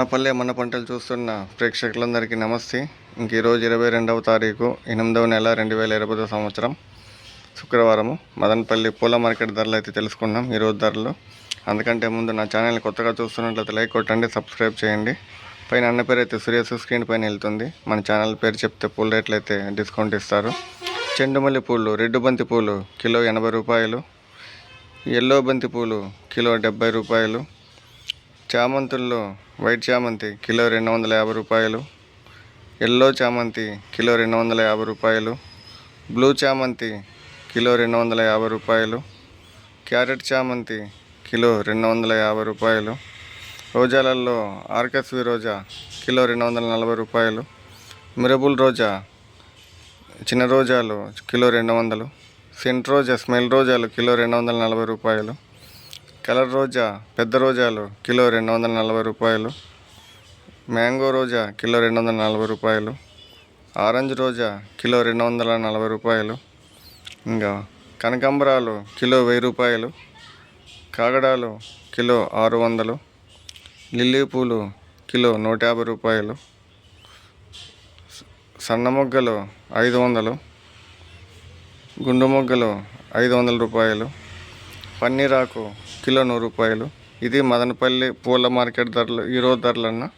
నా పల్లె మన పంటలు చూస్తున్న ప్రేక్షకులందరికీ నమస్తే. ఇంక ఈరోజు ఇరవై రెండవ తారీఖు ఎనిమిదవ నెల రెండు వేల ఇరవై సంవత్సరం. శుక్రవారము మదనపల్లి పూల మార్కెట్ ధరలు అయితే తెలుసుకున్నాం ఈరోజు ధరలు. అందుకంటే ముందు నా ఛానల్ కొత్తగా చూస్తున్నట్లయితే లైక్ కొట్టండి సబ్స్క్రైబ్ చేయండి. పైన అన్న పేరు అయితే సూర్యస్ స్క్రీన్ పైన వెళ్తుంది. మన ఛానల్ పేరు చెప్తే పూల రేట్లు అయితే డిస్కౌంట్ ఇస్తారు. చెండుమల్లి పూలు రెడ్డు బంతి పూలు కిలో ఎనభై రూపాయలు. ఎల్లో బంతి పూలు కిలో డెబ్బై రూపాయలు. చామంతుల్లో వైట్ చామంతి కిలో రెండు వందల యాభై రూపాయలు ఎల్లో చామంతి కిలో రెండు వందల యాభై రూపాయలు బ్లూ చామంతి కిలో రెండు వందల యాభై రూపాయలు క్యారెట్ చామంతి కిలో రెండు వందల యాభై రూపాయలు రోజాలలో ఆర్కస్వి రోజా కిలో రెండు వందల నలభై రూపాయలు మిరబుల్ రోజా చిన్న రోజాలు కిలో రెండు వందలు సెంట్ రోజా స్మెల్ రోజాలు కిలో రెండు వందల నలభై రూపాయలు కలర్ రోజా పెద్ద రోజాలు కిలో రెండు వందల నలభై రూపాయలు. మ్యాంగో రోజా కిలో రెండు వందల నలభై రూపాయలు. ఆరెంజ్ రోజా కిలో రెండు వందల నలభై రూపాయలు. ఇంకా కనకాంబరాలు కిలో వెయ్యి రూపాయలు. కాగడాలు కిలో ఆరు వందలు లిల్లీ పూలు కిలో నూట యాభై రూపాయలు. సన్న మొగ్గలు ఐదు వందలు గుండు మొగ్గలు ఐదు వందల రూపాయలు. పన్నీరాకు కిలో నూరు రూపాయలు. ఇది మదనపల్లి పూల మార్కెట్ ధరలు ఈరోజు ధరలన్నా